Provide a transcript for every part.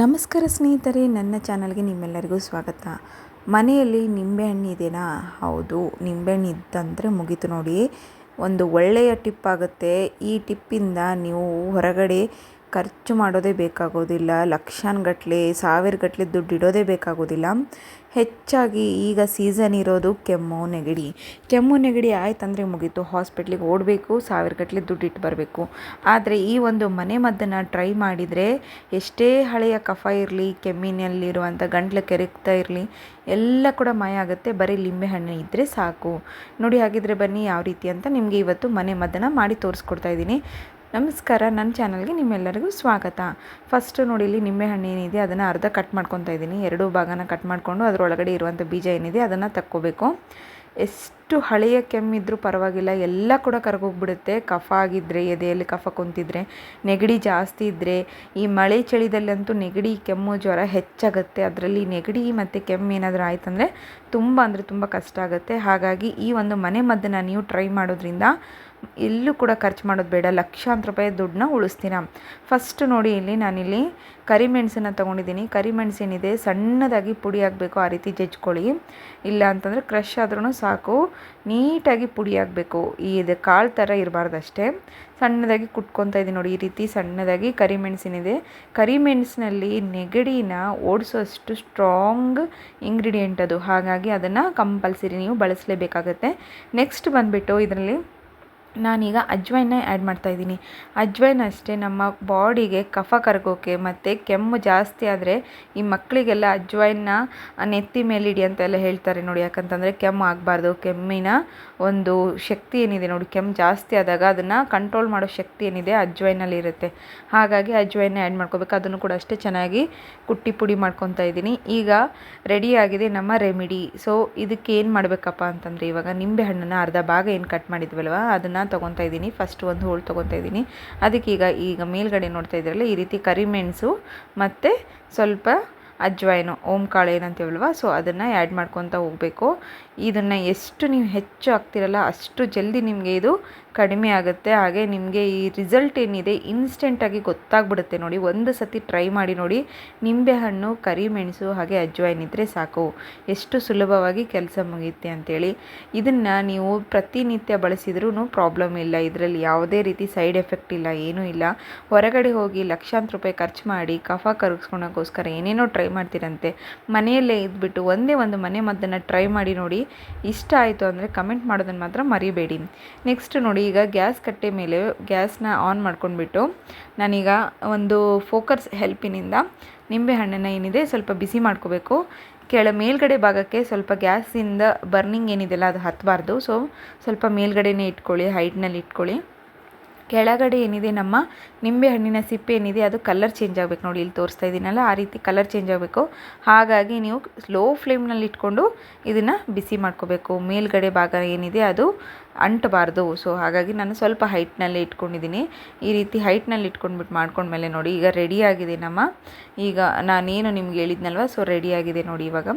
ನಮಸ್ಕಾರ ಸ್ನೇಹಿತರೆ, ನನ್ನ ಚಾನಲ್ಗೆ ನಿಮ್ಮೆಲ್ಲರಿಗೂ ಸ್ವಾಗತ. ಮನೆಯಲ್ಲಿ ನಿಂಬೆಹಣ್ಣು ಇದೆಯಾ ಹೌದು, ನಿಂಬೆಹಣ್ಣು ಇದ್ದಂದರೆ ಮುಗೀತು ನೋಡಿ. ಒಂದು ಒಳ್ಳೆಯ ಟಿಪ್ ಆಗುತ್ತೆ. ಈ ಟಿಪ್ಪಿಂದ ನೀವು ಹೊರಗಡೆ ಖರ್ಚು ಮಾಡೋದೇ ಬೇಕಾಗೋದಿಲ್ಲ ಲಕ್ಷಾನುಗಟ್ಲೆ ಸಾವಿರಗಟ್ಟಲೆ ದುಡ್ಡು ಇಡೋದೇ ಬೇಕಾಗೋದಿಲ್ಲ. ಹೆಚ್ಚಾಗಿ ಈಗ ಸೀಸನ್ ಇರೋದು ಕೆಮ್ಮು, ನೆಗಡಿ. ಕೆಮ್ಮು, ನೆಗಡಿ ಆಯ್ತಂದರೆ ಮುಗೀತು. ಹಾಸ್ಪಿಟ್ಲಿಗೆ ಓಡಬೇಕು ಸಾವಿರಗಟ್ಟಲೆ ದುಡ್ಡು ಇಟ್ಟು ಬರಬೇಕು. ಆದರೆ ಈ ಒಂದು ಮನೆ ಮದ್ದನ್ನು ಟ್ರೈ ಮಾಡಿದರೆ ಎಷ್ಟೇ ಹಳೆಯ ಕಫ ಇರಲಿ ಕೆಮ್ಮಿನಲ್ಲಿರುವಂಥ ಗಂಟ್ಲು ಕೆರೆಕ್ತ ಇರಲಿ, ಎಲ್ಲ ಕೂಡ ಮಾಯ ಆಗುತ್ತೆ. ಬರೀ ಲಿಂಬೆಹಣ್ಣು ಇದ್ದರೆ ಸಾಕು. ನೋಡಿ ಹಾಗಿದ್ರೆ ಬನ್ನಿ, ಯಾವ ರೀತಿ ಅಂತ ನಿಮಗೆ ಇವತ್ತು ಮನೆ ಮದ್ದನ್ನು ಮಾಡಿ ತೋರಿಸ್ಕೊಡ್ತಾ ಇದ್ದೀನಿ. ನಮಸ್ಕಾರ ನನ್ನ ಚಾನಲ್ಗೆ ನಿಮ್ಮೆಲ್ಲರಿಗೂ ಸ್ವಾಗತ. ಫಸ್ಟು ನೋಡಿ, ಇಲ್ಲಿ ನಿಂಬೆಹಣ್ಣು ಏನಿದೆ, ಅದನ್ನು ಅರ್ಧ ಕಟ್ ಮಾಡ್ಕೊತಾ ಇದ್ದೀನಿ. ಎರಡೂ ಭಾಗನ ಕಟ್ ಮಾಡಿಕೊಂಡು ಅದರೊಳಗಡೆ ಇರುವಂಥ ಬೀಜ ಏನಿದೆ, ಅದನ್ನು ತಕ್ಕೋಬೇಕು. ಎಷ್ಟು ಹಳೆಯ ಕೆಮ್ಮಿದ್ರೂ ಪರವಾಗಿಲ್ಲ, ಎಲ್ಲ ಕೂಡ ಕರಗೋಗ್ಬಿಡುತ್ತೆ. ಕಫ ಆಗಿದ್ದರೆ ಎದೆಯಲ್ಲಿ ಕಫ ಕುಂತಿದ್ರೆ, ನೆಗಡಿ ಜಾಸ್ತಿ ಇದ್ದರೆ ಈ ಮಳೆ ಚಳಿದಲ್ಲಂತೂ ನೆಗಡಿ, ಕೆಮ್ಮು ಜ್ವರ ಹೆಚ್ಚಾಗುತ್ತೆ. ಅದರಲ್ಲಿ ನೆಗಡಿ ಮತ್ತು ಕೆಮ್ಮು ಏನಾದರೂ ಆಯ್ತಂದರೆ ತುಂಬ ಅಂದರೆ ತುಂಬ ಕಷ್ಟ ಆಗುತ್ತೆ. ಹಾಗಾಗಿ ಈ ಒಂದು ಮನೆ ಮದ್ದನ್ನು ನೀವು ಟ್ರೈ ಮಾಡೋದ್ರಿಂದ ಎಲ್ಲೂ ಕೂಡ ಖರ್ಚು ಮಾಡೋದು ಬೇಡ. ಲಕ್ಷಾಂತರ ರೂಪಾಯಿ ದುಡ್ಡನ್ನ ಉಳಿಸ್ತೀನ ಫಸ್ಟ್ ನೋಡಿ ಇಲ್ಲಿ ನಾನಿಲ್ಲಿ ಕರಿಮೆಣಸನ್ನು ತೊಗೊಂಡಿದ್ದೀನಿ. ಕರಿಮೆಣಸೇನಿದೆ ಸಣ್ಣದಾಗಿ ಪುಡಿ ಆಗಬೇಕು ಆ ರೀತಿ ಜಜ್ಕೊಳ್ಳಿ. ಇಲ್ಲ ಅಂತಂದರೆ ಕ್ರಷ್ ಆದ್ರೂ ಸಾಕು. ನೀಟಾಗಿ ಪುಡಿ ಆಗಬೇಕು ಈ ಇದು ಕಾಳು ಥರ ಇರಬಾರ್ದು ಅಷ್ಟೇ ಸಣ್ಣದಾಗಿ ಕುಟ್ಕೊತಾ ಇದ್ದೀನಿ ನೋಡಿ ಈ ರೀತಿ ಸಣ್ಣದಾಗಿ ಕರಿಮೆಣಸಿನಿದೆ ಕರಿಮೆಣಸಿನಲ್ಲಿ ನೆಗಡಿನ ಓಡಿಸೋಷ್ಟು ಸ್ಟ್ರಾಂಗ್ ಇಂಗ್ರೀಡಿಯೆಂಟ್ ಅದು. ಹಾಗಾಗಿ ಅದನ್ನು ಕಂಪಲ್ಸರಿ ನೀವು ಬಳಸಲೇಬೇಕಾಗತ್ತೆ. ನೆಕ್ಸ್ಟ್ ಬಂದುಬಿಟ್ಟು ಇದರಲ್ಲಿ ನಾನೀಗ ಅಜ್ವೈನ ಆ್ಯಡ್ ಮಾಡ್ತಾಯಿದ್ದೀನಿ ಅಜ್ವೈನ್ ಅಷ್ಟೇ ನಮ್ಮ ಬಾಡಿಗೆ ಕಫ ಕರಗೋಕೆ ಮತ್ತು ಕೆಮ್ಮು ಜಾಸ್ತಿ ಆದರೆ ಈ ಮಕ್ಕಳಿಗೆಲ್ಲ ಅಜ್ವೈನ್ನ ನೆತ್ತಿ ಮೇಲಿಡಿ ಅಂತೆಲ್ಲ ಹೇಳ್ತಾರೆ ನೋಡಿ, ಯಾಕಂತಂದರೆ ಕೆಮ್ಮು ಆಗಬಾರ್ದು. ಕೆಮ್ಮಿನ ಒಂದು ಶಕ್ತಿ ಏನಿದೆ ನೋಡಿ, ಕೆಮ್ಮು ಜಾಸ್ತಿ ಆದಾಗ ಅದನ್ನು ಕಂಟ್ರೋಲ್ ಮಾಡೋ ಶಕ್ತಿ ಏನಿದೆ ಅಜ್ವೈನಲ್ಲಿ ಇರುತ್ತೆ. ಹಾಗಾಗಿ ಅಜ್ವೈನ ಆ್ಯಡ್ ಮಾಡ್ಕೋಬೇಕು. ಅದನ್ನು ಕೂಡ ಅಷ್ಟೇ ಚೆನ್ನಾಗಿ ಕುಟ್ಟಿ ಪುಡಿ ಮಾಡ್ಕೊತಾ ಇದ್ದೀನಿ. ಈಗ ರೆಡಿಯಾಗಿದೆ ನಮ್ಮ ರೆಮಿಡಿ ಸೊ ಇದಕ್ಕೆ ಏನು ಮಾಡಬೇಕಪ್ಪ ಅಂತಂದರೆ ಇವಾಗ ನಿಂಬೆ ಹಣ್ಣನ್ನು ಅರ್ಧ ಭಾಗ ಏನು ಕಟ್ ಮಾಡಿದ್ವಲ್ವ? ಅದನ್ನು ತೊಗೊತಾ ಇದ್ದೀನಿ. ಫಸ್ಟ್ ಒಂದು ಹೋಳು ತೊಗೊತಾ ಇದ್ದೀನಿ. ಅದಕ್ಕೀಗ ಈಗ ಮೇಲ್ಗಡೆ ನೋಡ್ತಾ ಇದ್ರಲ್ಲ ಈ ರೀತಿ ಕರಿಮೆಣಸು ಮತ್ತು ಸ್ವಲ್ಪ ಅಜ್ವಾಯಿನು ಓಂ ಕಾಳು ಏನಂತೀವಲ್ವ ಸೊ ಅದನ್ನು ಆ್ಯಡ್ ಮಾಡ್ಕೊತ ಹೋಗಬೇಕು. ಇದನ್ನು ಎಷ್ಟು ನೀವು ಹೆಚ್ಚು ಹಾಕ್ತಿರಲ್ಲ, ಅಷ್ಟು ಜಲ್ದಿ ನಿಮಗೆ ಇದು ಕಡಿಮೆ ಆಗುತ್ತೆ. ಹಾಗೆ ನಿಮಗೆ ಈ ರಿಸಲ್ಟ್ ಏನಿದೆ ಇನ್ಸ್ಟೆಂಟಾಗಿ ಗೊತ್ತಾಗ್ಬಿಡುತ್ತೆ ನೋಡಿ. ಒಂದು ಸತಿ ಟ್ರೈ ಮಾಡಿ ನೋಡಿ. ನಿಂಬೆಹಣ್ಣು ಕರಿಮೆಣಸು ಹಾಗೆ ಅಜ್ವಾಯ್ನ ಇದ್ದರೆ ಸಾಕು. ಎಷ್ಟು ಸುಲಭವಾಗಿ ಕೆಲಸ ಮುಗಿಯುತ್ತೆ ಅಂಥೇಳಿ ಇದನ್ನು ನೀವು ಪ್ರತಿನಿತ್ಯ ಬಳಸಿದ್ರೂ ಪ್ರಾಬ್ಲಮ್ ಇಲ್ಲ. ಇದರಲ್ಲಿ ಯಾವುದೇ ರೀತಿ ಸೈಡ್ ಎಫೆಕ್ಟ್ ಇಲ್ಲ, ಏನೂ ಇಲ್ಲ. ಹೊರಗಡೆ ಹೋಗಿ ಲಕ್ಷಾಂತರ ರೂಪಾಯಿ ಖರ್ಚು ಮಾಡಿ, ಕಫ ಕರಗಿಸ್ಕೊಳಕ್ಕೋಸ್ಕರ ಏನೇನೋ ಟ್ರೈ ಮಾಡ್ತೀರಂತೆ. ಮನೆಯಲ್ಲೇ ಇದ್ಬಿಟ್ಟು ಒಂದೇ ಒಂದು ಮನೆ ಮದ್ದನ್ನು ಟ್ರೈ ಮಾಡಿ ನೋಡಿ ಇಷ್ಟ ಆಯಿತು ಅಂದರೆ ಕಮೆಂಟ್ ಮಾಡೋದನ್ನು ಮಾತ್ರ ಮರಿಬೇಡಿ. ನೆಕ್ಸ್ಟ್ ನೋಡಿ ಈಗ ಗ್ಯಾಸ್ ಕಟ್ಟೆ ಮೇಲೆ ಗ್ಯಾಸ್ನ ಆನ್ ಮಾಡ್ಕೊಂಡ್ಬಿಟ್ಟು ನಾನೀಗ ಒಂದು ಫೋಕಸ್ ಹೆಲ್ಪಿನಿಂದ ನಿಂಬೆಹಣ್ಣನ್ನು ಏನಿದೆ ಸ್ವಲ್ಪ ಬಿಸಿ ಮಾಡ್ಕೋಬೇಕು. ಕೆಳ ಮೇಲ್ಗಡೆ ಭಾಗಕ್ಕೆ ಸ್ವಲ್ಪ ಗ್ಯಾಸಿಂದ ಬರ್ನಿಂಗ್ ಏನಿದೆಯಲ್ಲ ಅದು ಹತ್ತಬಾರ್ದು ಸೊ ಸ್ವಲ್ಪ ಮೇಲ್ಗಡೆನೇ ಇಟ್ಕೊಳ್ಳಿ ಹೈಟ್ನಲ್ಲಿ ಇಟ್ಕೊಳ್ಳಿ. ಕೆಳಗಡೆ ಏನಿದೆ ನಮ್ಮ ನಿಂಬೆ ಹಣ್ಣಿನ ಸಿಪ್ಪೆ ಏನಿದೆ, ಅದು ಕಲರ್ ಚೇಂಜ್ ಆಗಬೇಕು ನೋಡಿ, ಇಲ್ಲಿ ತೋರಿಸ್ತಾ ಇದ್ದೀನಲ್ಲ ಆ ರೀತಿ ಕಲರ್ ಚೇಂಜ್ ಆಗಬೇಕು. ಹಾಗಾಗಿ ನೀವು ಸ್ಲೋ ಫ್ಲೇಮ್ನಲ್ಲಿ ಇಟ್ಕೊಂಡು ಇದನ್ನು ಬಿಸಿ ಮಾಡ್ಕೋಬೇಕು. ಮೇಲ್ಗಡೆ ಭಾಗ ಏನಿದೆ, ಅದು ಅಂಟಬಾರ್ದು. ಸೊ ಹಾಗಾಗಿ ನಾನು ಸ್ವಲ್ಪ ಹೈಟ್ನಲ್ಲಿ ಇಟ್ಕೊಂಡಿದ್ದೀನಿ. ಈ ರೀತಿ ಹೈಟ್ನಲ್ಲಿ ಇಟ್ಕೊಂಡ್ಬಿಟ್ಟು ಮಾಡ್ಕೊಂಡ್ಮೇಲೆ ನೋಡಿ, ಈಗ ರೆಡಿಯಾಗಿದೆ ನಮ್ಮ. ಈಗ ನಾನೇನು ನಿಮ್ಗೆ ಹೇಳಿದ್ನಲ್ವ? ಸೊ ರೆಡಿಯಾಗಿದೆ ನೋಡಿ ಇವಾಗ.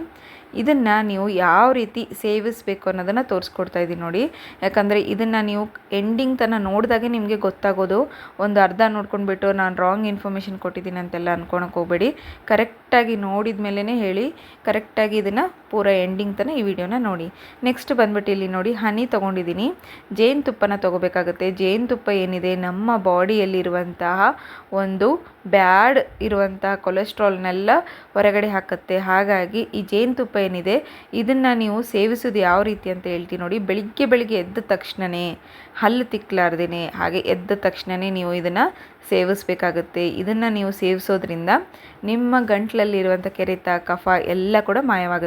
ಇದನ್ನು ನೀವು ಯಾವ ರೀತಿ ಸೇವಿಸಬೇಕು ಅನ್ನೋದನ್ನು ತೋರಿಸ್ಕೊಡ್ತಾ ಇದ್ದೀನಿ ನೋಡಿ. ಯಾಕಂದರೆ ಇದನ್ನು ನೀವು ಎಂಡಿಂಗ್ ತನ ನೋಡಿದಾಗೆ ನಿಮಗೆ ಗೊತ್ತಾಗೋದು. ಒಂದು ಅರ್ಧ ನೋಡ್ಕೊಂಡ್ಬಿಟ್ಟು ನಾನು ರಾಂಗ್ ಇನ್ಫಾರ್ಮೇಷನ್ ಕೊಟ್ಟಿದ್ದೀನಿ ಅಂತೆಲ್ಲ ಅನ್ಕೊಳಕ್ಕೆ ಹೋಗಬೇಡಿ. ಕರೆಕ್ಟಾಗಿ ನೋಡಿದ ಮೇಲೇ ಹೇಳಿ ಕರೆಕ್ಟಾಗಿ ಇದನ್ನು ಪೂರ ಎಂಡಿಂಗ್ ತನ ಈ ವಿಡಿಯೋನ ನೋಡಿ. ನೆಕ್ಸ್ಟ್ ಬಂದ್ಬಿಟ್ಟು ಇಲ್ಲಿ ನೋಡಿ ಹನಿ ತೊಗೊಂಡಿದ್ದೀನಿ. ಜೇನುತುಪ್ಪನ ತಗೋಬೇಕಾಗುತ್ತೆ. ಜೇನುತುಪ್ಪ ಏನಿದೆ? ನಮ್ಮ ಬಾಡಿಯಲ್ಲಿರುವಂತಹ ಒಂದು ಬ್ಯಾಡ್ ಇರುವಂತಹ ಕೊಲೆಸ್ಟ್ರಾಲ್ನೆಲ್ಲ ಹೊರಗಡೆ ಹಾಕುತ್ತೆ. ಹಾಗಾಗಿ ಈ ಜೇನುತುಪ್ಪ ಏನಿದೆ? ಇದನ್ನು ನೀವು ಸೇವಿಸೋದು ಯಾವ ರೀತಿ ಅಂತ ಹೇಳ್ತೀನಿ ನೋಡಿ. ಬೆಳಿಗ್ಗೆ ಬೆಳಿಗ್ಗೆ ಎದ್ದ ತಕ್ಷಣವೇ ಹಲ್ಲು ತಿಕ್ಲಾರ್ದೇ ಹಾಗೆ ಎದ್ದ ತಕ್ಷಣವೇ ನೀವು ಇದನ್ನು ಸೇವಿಸಬೇಕಾಗುತ್ತೆ. ಇದನ್ನು ನೀವು ಸೇವಿಸೋದ್ರಿಂದ ನಿಮ್ಮ ಗಂಟ್ಲಲ್ಲಿರುವಂಥ ಕೆರೆತ ಕಫ ಎಲ್ಲ ಕೂಡ ಮಾಯವಾಗುತ್ತೆ.